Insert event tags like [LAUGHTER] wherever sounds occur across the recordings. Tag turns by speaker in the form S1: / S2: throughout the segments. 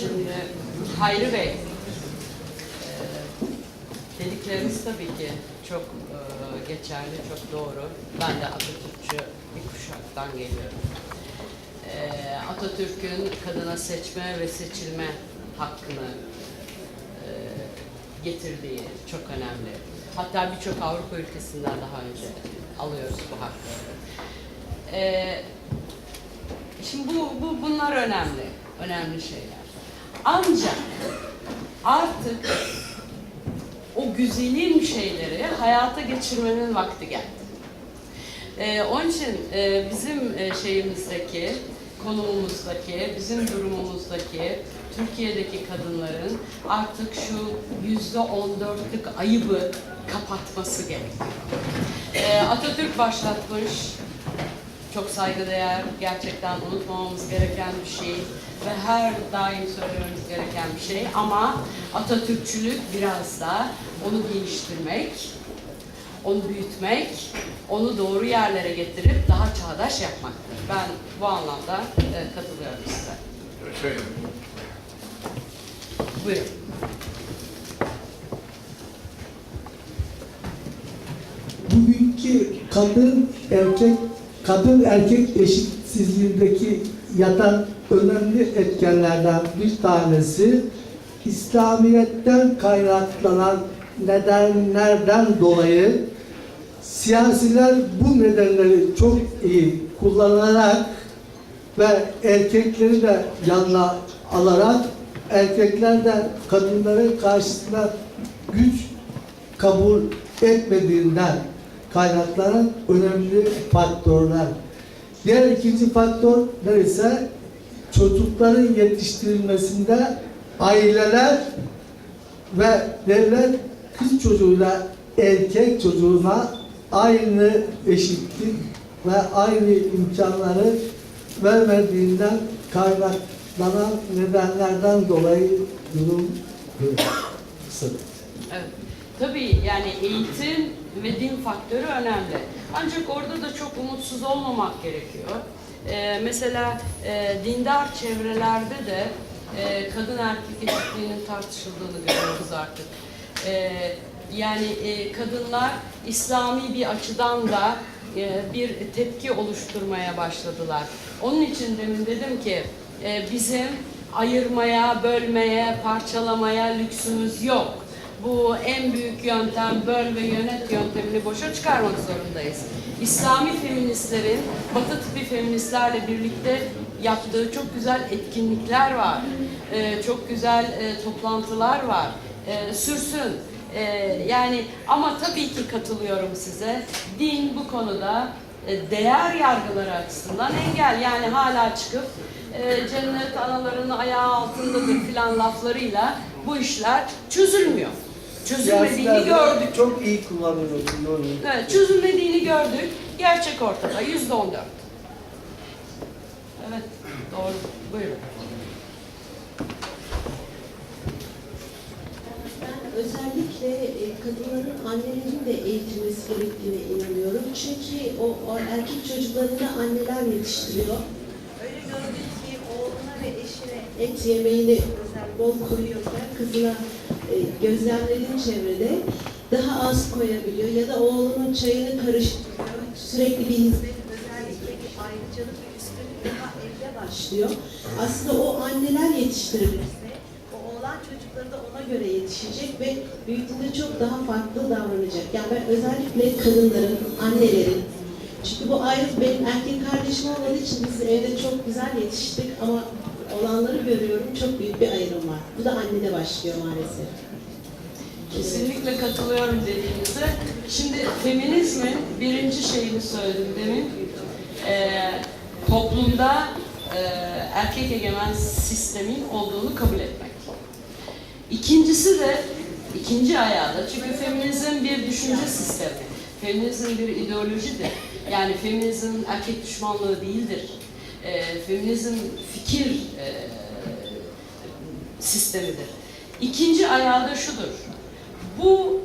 S1: Şimdi Hayri Bey, e, dedikleriniz tabii ki çok e, geçerli, çok doğru. Ben de Atatürkçü bir kuşaktan geliyorum. E, Atatürk'ün kadına seçme ve seçilme hakkını getirdiği çok önemli. Hatta birçok Avrupa ülkesinden daha önce alıyoruz bu hakları. E, Şimdi bu, bu bunlar önemli, önemli şeyler. Ancak artık o güzelim şeyleri hayata geçirmenin vakti geldi. Ee, onun için e, bizim e, şeyimizdeki, konumumuzdaki, bizim durumumuzdaki, Türkiye'deki kadınların artık şu yüzde on dörtlük ayıbı kapatması gerekiyor. Ee, Atatürk başlatmış, çok saygıdeğer, gerçekten unutmamamız gereken bir şey ve her daim söylememiz gereken bir şey ama Atatürkçülük biraz da onu geliştirmek, onu büyütmek, onu doğru yerlere getirip daha çağdaş yapmaktır. Ben bu anlamda e, katılıyorum size.
S2: Şey,
S1: Buyurun.
S3: bugünkü kadın erkek kadın erkek eşitsizliğindeki yatan önemli etkenlerden bir tanesi İslamiyet'ten kaynaklanan nedenlerden dolayı siyasiler bu nedenleri çok iyi kullanarak ve erkekleri de yanına alarak erkekler de kadınların karşısına güç kabul etmediğinden kaynaklanan önemli faktörler. Diğer ikinci faktör neyse çocukların yetiştirilmesinde aileler ve devlet kız çocuğuyla erkek çocuğuna aynı eşitlik ve aynı imkanları vermediğinden kaynaklanan nedenlerden dolayı durum.
S1: Evet. Tabii yani eğitim ve din faktörü önemli. Ancak orada da çok umutsuz olmamak gerekiyor. Ee, mesela e, dindar çevrelerde de e, kadın erkek eşitliğinin tartışıldığını görüyoruz artık. Ee, yani e, kadınlar İslami bir açıdan da e, bir tepki oluşturmaya başladılar. Onun için demin dedim ki e, bizim ayırmaya, bölmeye, parçalamaya lüksümüz yok. Bu en büyük yöntem böl ve yönet yöntemini boşa çıkarmak zorundayız. İslami feministlerin Batı tipi feministlerle birlikte yaptığı çok güzel etkinlikler var. Ee, çok güzel e, toplantılar var. Ee, sürsün. Ee, yani ama tabii ki katılıyorum size. Din bu konuda e, değer yargıları açısından engel. Yani hala çıkıp e, cennet anaların ayağı altındadır filan laflarıyla bu işler çözülmüyor. Çözülmediğini gördük.
S3: Çok iyi kullanıyorsun. doğru.
S1: Evet, çözülmediğini gördük. Gerçek ortada. Yüzde on dört. Evet, doğru. Buyurun.
S4: Ben özellikle e, kadınların annelerin de eğitilmesi gerektiğine inanıyorum. Çünkü o, o erkek çocuklarını anneler yetiştiriyor. Öyle gördük ki oğluna ve eşine et yemeğini bol koyuyorken kızına e, gözlemlediğim çevrede daha az koyabiliyor ya da oğlunun çayını karıştırıyor. Sürekli bir hizmet özellikle ayrıcalık ve üstünlük daha evde başlıyor. Aslında o anneler yetiştirilmesi o oğlan çocukları da ona göre yetişecek ve büyüdüğünde çok daha farklı davranacak. Yani ben özellikle kadınların, annelerin, çünkü bu ayrıt benim erkek kardeşim olmadığı için biz evde çok güzel yetiştik ama olanları görüyorum çok büyük bir ayrım var. Bu da annede başlıyor maalesef.
S1: Kesinlikle katılıyorum dediğinize. Şimdi feminizmin birinci şeyini söyledim demin. Ee, toplumda e, erkek egemen sistemin olduğunu kabul etmek. İkincisi de ikinci ayağı da çünkü feminizm bir düşünce sistemi. Feminizm bir ideolojidir. Yani feminizm erkek düşmanlığı değildir. Ee, feminizm fikir e, sistemidir. İkinci ayağı da şudur. Bu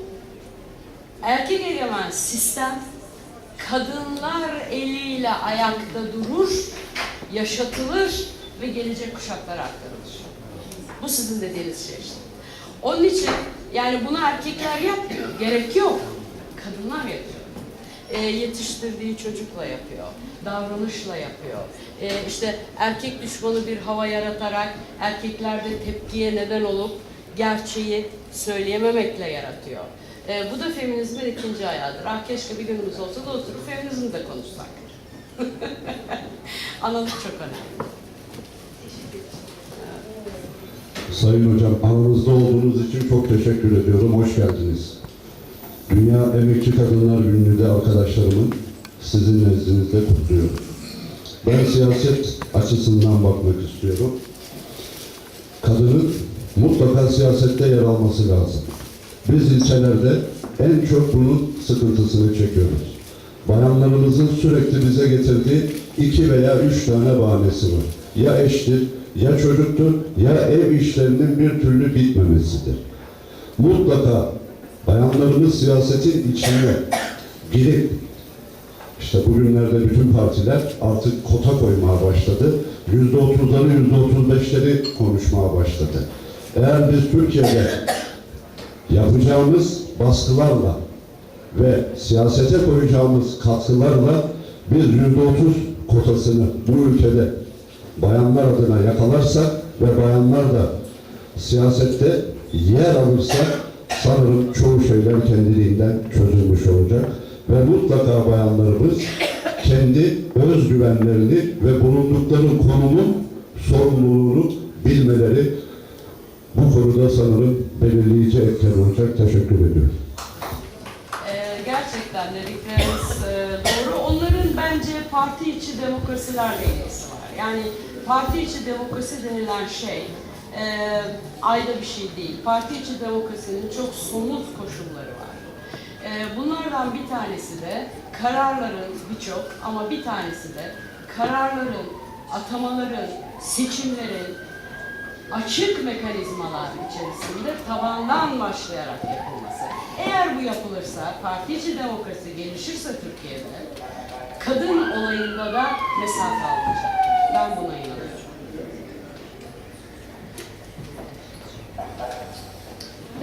S1: erkek egemen sistem kadınlar eliyle ayakta durur, yaşatılır ve gelecek kuşaklara aktarılır. Bu sizin dediğiniz şey işte. Onun için yani bunu erkekler yapmıyor. Gerek yok. Kadınlar yapıyor. E, yetiştirdiği çocukla yapıyor. Davranışla yapıyor. E, işte erkek düşmanı bir hava yaratarak erkeklerde tepkiye neden olup gerçeği söyleyememekle yaratıyor. E, bu da feminizmin ikinci ayağıdır. Ah keşke bir günümüz olsa da oturup feminizmi de konuşsak. [LAUGHS] Analık çok önemli.
S2: Sayın Hocam, aranızda olduğunuz için çok teşekkür ediyorum. Hoş geldiniz. Dünya Emekçi Kadınlar Günü'nde arkadaşlarımın sizin nezdinizde kutluyorum. Ben siyaset açısından bakmak istiyorum. Kadının mutlaka siyasette yer alması lazım. Biz ilçelerde en çok bunun sıkıntısını çekiyoruz. Bayanlarımızın sürekli bize getirdiği iki veya üç tane bahanesi var. Ya eştir, ya çocuktur, ya ev işlerinin bir türlü bitmemesidir. Mutlaka bayanlarımız siyasetin içine girip işte bugünlerde bütün partiler artık kota koymaya başladı. Yüzde otuzları, yüzde otuz beşleri konuşmaya başladı. Eğer biz Türkiye'de yapacağımız baskılarla ve siyasete koyacağımız katkılarla biz yüzde otuz kotasını bu ülkede bayanlar adına yakalarsak ve bayanlar da siyasette yer alırsa sanırım çoğu şeyler kendiliğinden çözülmüş olacak. Ve mutlaka bayanlarımız kendi özgüvenlerini ve bulundukları konumun sorumluluğunu bilmeleri bu konuda sanırım belirleyici etken olacak. Teşekkür ediyorum.
S1: Ee, gerçekten dedikleriniz e, doğru. Onların bence parti içi demokrasilerle ilgisi var. Yani parti içi demokrasi denilen şey e, ayda bir şey değil. Parti içi demokrasinin çok somut koşulları var. E, bunlardan bir tanesi de kararların birçok ama bir tanesi de kararların, atamaların, seçimlerin açık mekanizmalar içerisinde tabandan başlayarak yapılması. Eğer bu yapılırsa, parti içi demokrasi gelişirse Türkiye'de, kadın olayında da mesafe alınacak. Ben buna inanıyorum.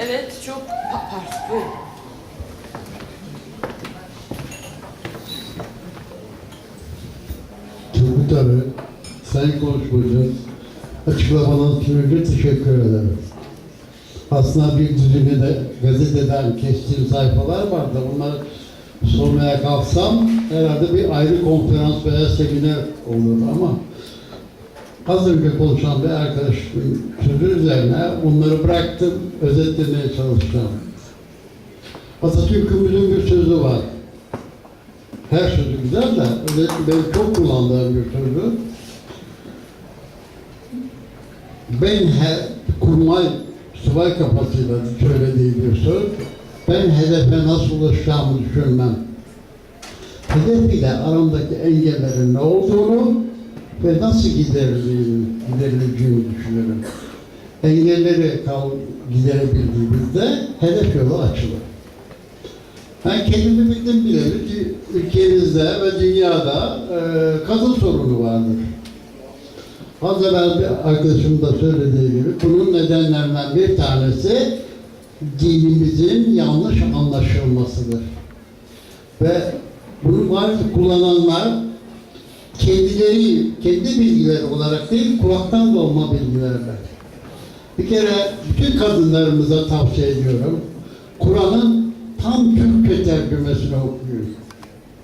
S1: Evet, çok... Pa- Pardon, buyurun.
S5: Turgut abi, sayın konuşmacınız, açıklamanız için teşekkür ederim. Aslında bir dizimi de gazeteden kestiğim sayfalar vardı. Onları sormaya kalksam herhalde bir ayrı konferans veya seminer olur ama az önce konuşan bir arkadaşımın sözü üzerine bunları bıraktım, özetlemeye çalışacağım. Atatürk'ümüzün bir sözü var. Her sözü güzel de özellikle benim çok kullandığım bir sözü. Ben he, kurmay subay kafasıyla söylediği bir söz. Ben hedefe nasıl ulaşacağımı düşünmem. Hedef ile aramdaki engellerin ne olduğunu ve nasıl giderileceğini düşünürüm. Engelleri kal, giderebildiğimizde hedef yolu açılır. Ben kendimi bildim bileli ki ülkemizde ve dünyada e, kadın sorunu vardır. Az evvel bir arkadaşım da söylediği gibi bunun nedenlerinden bir tanesi dinimizin yanlış anlaşılmasıdır. Ve bunu maalesef kullananlar kendileri, kendi bilgileri olarak değil, kulaktan dolma bilgilerler. Bir kere bütün kadınlarımıza tavsiye ediyorum. Kur'an'ın tam Türkçe tercümesini okuyun.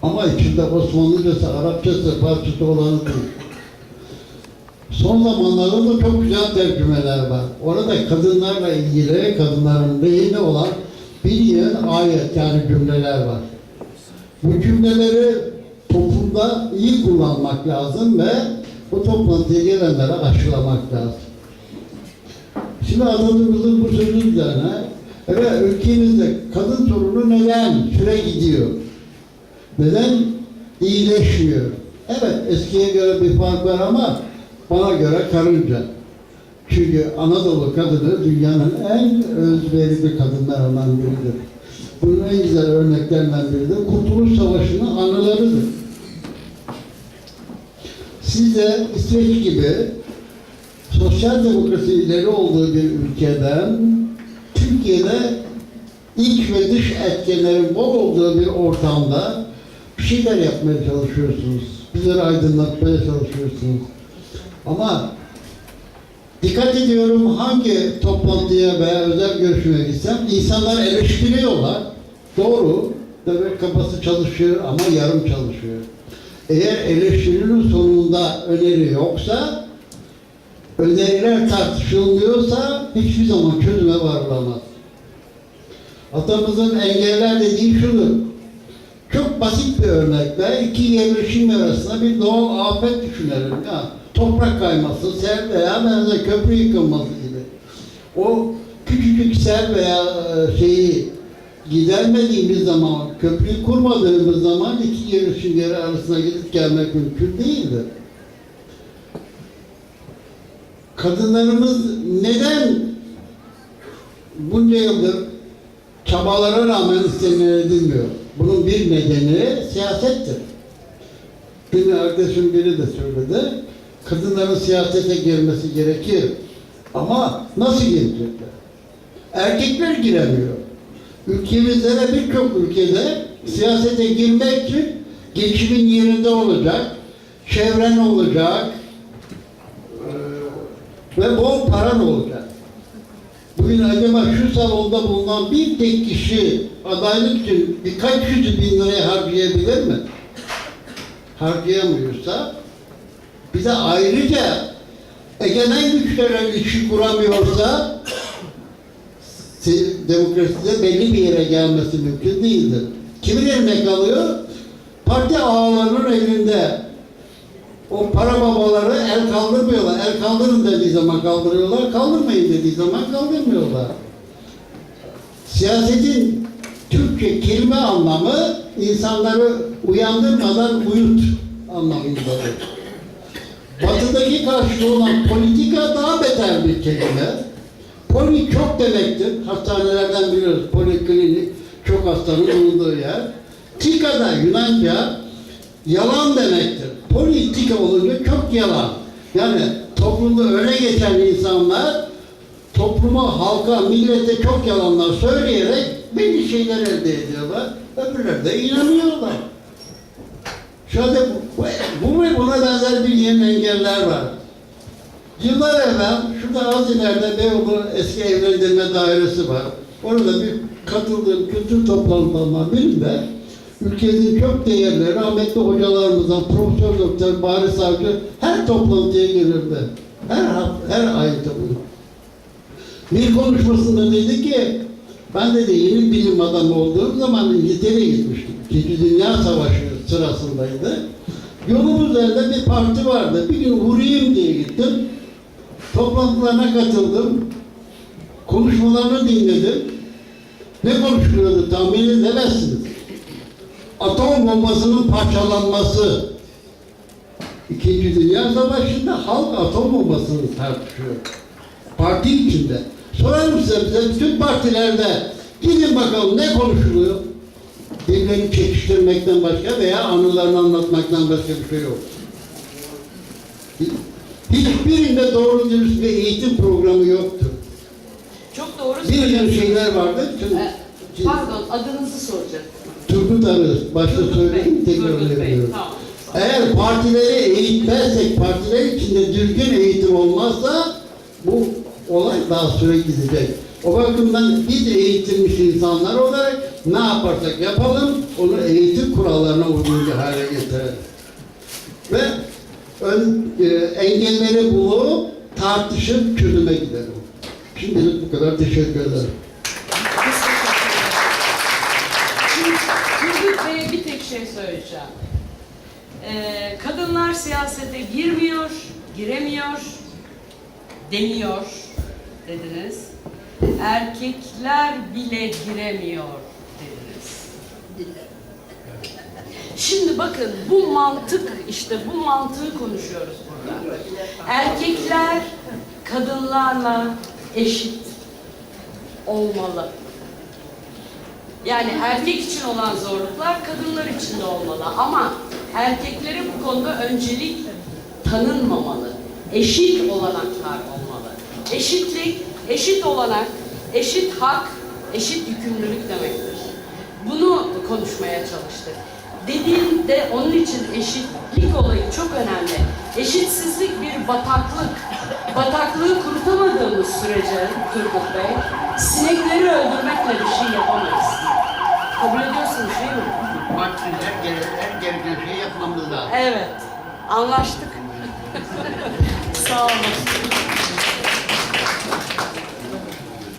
S5: Ama içinde Osmanlıcası, Arapçası, Farsçası olanı değil. Son zamanlarda da çok güzel tercümeler var. Orada kadınlarla ilgili, kadınların lehine olan yığın ayet yani cümleler var. Bu cümleleri toplumda iyi kullanmak lazım ve bu toplantıya gelenlere aşılamak lazım. Şimdi Atatürk'ün bu sözü üzerine evet ülkemizde kadın sorunu neden süre gidiyor? Neden iyileşmiyor? Evet eskiye göre bir fark var ama bana göre karınca. Çünkü Anadolu kadını dünyanın en özverili kadınlarından biridir. Bunun en güzel örneklerinden biri de Kurtuluş Savaşı'nın anılarıdır. Siz de İsveç gibi sosyal demokrasi ileri olduğu bir ülkeden Türkiye'de iç ve dış etkenlerin bol olduğu bir ortamda bir şeyler yapmaya çalışıyorsunuz. Bizleri aydınlatmaya çalışıyorsunuz. Ama dikkat ediyorum hangi toplantıya veya özel görüşmeye gitsem insanlar eleştiriyorlar. Doğru. Devlet kafası çalışıyor ama yarım çalışıyor. Eğer eleştirinin sonunda öneri yoksa, öneriler tartışılmıyorsa hiçbir zaman çözüme varılamaz. Atamızın engeller dediği şudur. Çok basit bir örnekle iki yerleşim arasında bir doğal afet düşünelim. Ya, toprak kayması, sel veya benzer köprü yıkılması gibi. O küçücük sel veya e, şeyi gidermediğimiz zaman, köprüyü kurmadığımız zaman iki yerleşim yeri arasında gidip gelmek mümkün değildir. Kadınlarımız neden bunca yıldır çabalara rağmen istenilen edilmiyor? Bunun bir nedeni siyasettir. Dün arkadaşım biri de söyledi. Kadınların siyasete girmesi gerekir. Ama nasıl girecekler? Erkekler giremiyor. Ülkemizde de birçok ülkede siyasete girmek için geçimin yerinde olacak, çevren olacak ve bol paran olacak. Bugün acaba şu salonda bulunan bir tek kişi adaylık için birkaç yüz bin liraya harcayabilir mi? Harcayamıyorsa bir de ayrıca egemen güçlere ilişki kuramıyorsa demokraside belli bir yere gelmesi mümkün değildir. Kimin eline kalıyor? Parti ağalarının elinde. O para babaları el kaldırmıyorlar. El kaldırın dediği zaman kaldırıyorlar, kaldırmayın dediği zaman kaldırmıyorlar. Siyasetin Türkçe kelime anlamı insanları uyandırmadan uyut anlamındadır. Batıdaki karşılığı olan politika daha beter bir kelime. Poli çok demektir. Hastanelerden biliyoruz. Poliklinik çok hastanın bulunduğu yer. Tika da Yunanca yalan demektir. Politika olunca çok yalan. Yani toplumda öne geçen insanlar topluma, halka, millete çok yalanlar söyleyerek belli şeyler elde ediyorlar. Öbürleri de inanıyorlar. Şöyle bu, bu ve buna benzer bir yeni engeller var. Yıllar evvel şurada az ileride Beyoğlu eski evlendirme dairesi var. Orada bir katıldığım kültür toplantılarından birinde ülkenin çok değerli rahmetli hocalarımızdan Profesör Doktor Bahri Savcı her toplantıya gelirdi. Her her ay tabii. Bir konuşmasında dedi ki ben dedi yeni bilim adamı olduğum zaman İngiltere'ye gitmiştim. İkinci Dünya Savaşı sırasındaydı. Yolum üzerinde bir parti vardı. Bir gün uğrayayım diye gittim. Toplantılarına katıldım. Konuşmalarını dinledim. Ne konuşuluyordu tahmin edemezsiniz. Atom bombasının parçalanması. İkinci Dünya Savaşı'nda halk atom bombasını tartışıyor. Parti içinde. Sorarım size bize bütün partilerde gidin bakalım ne konuşuluyor? Birbirini çekiştirmekten başka veya anılarını anlatmaktan başka bir şey yok. Hiçbirinde doğru dürüst bir eğitim programı yoktur.
S1: Çok doğru
S5: Bir
S1: söylüyorsunuz.
S5: şeyler vardı.
S1: Ee, Pardon, adınızı soracaktım.
S5: Turgut Arı, başta
S1: Bey,
S5: tekrar
S1: tamam.
S5: Eğer partileri eğitmezsek, partiler içinde düzgün eğitim olmazsa bu olay daha süre gidecek. O bakımdan biz eğitilmiş insanlar olarak ne yaparsak yapalım, onu eğitim kurallarına uygun hale getirelim. Ve ön, e, engelleri bulup tartışıp çözüme gidelim. Şimdilik bu kadar teşekkür ederim.
S1: Turgut Bey'e bir tek şey söyleyeceğim. Ee, kadınlar siyasete girmiyor, giremiyor, demiyor dediniz. Erkekler bile giremiyor dediniz. Şimdi bakın bu mantık işte bu mantığı konuşuyoruz burada. Erkekler kadınlarla eşit olmalı. Yani erkek için olan zorluklar kadınlar için de olmalı ama erkeklere bu konuda öncelik tanınmamalı. eşit olanaklar olmalı. Eşitlik, eşit olanak, eşit hak, eşit yükümlülük demektir. Bunu konuşmaya çalıştık. Dediğimde onun için eşitlik olayı çok önemli. Eşitsizlik bir bataklık. Bataklığı kurutamadığımız sürece Turgut Bey, sinekleri öldürmekle bir şey yapamayız. Kabul ediyorsunuz değil mi?
S5: Vaktin her, gere her gereken şeyi yapmamız lazım.
S1: Evet, anlaştık. Sağ olun.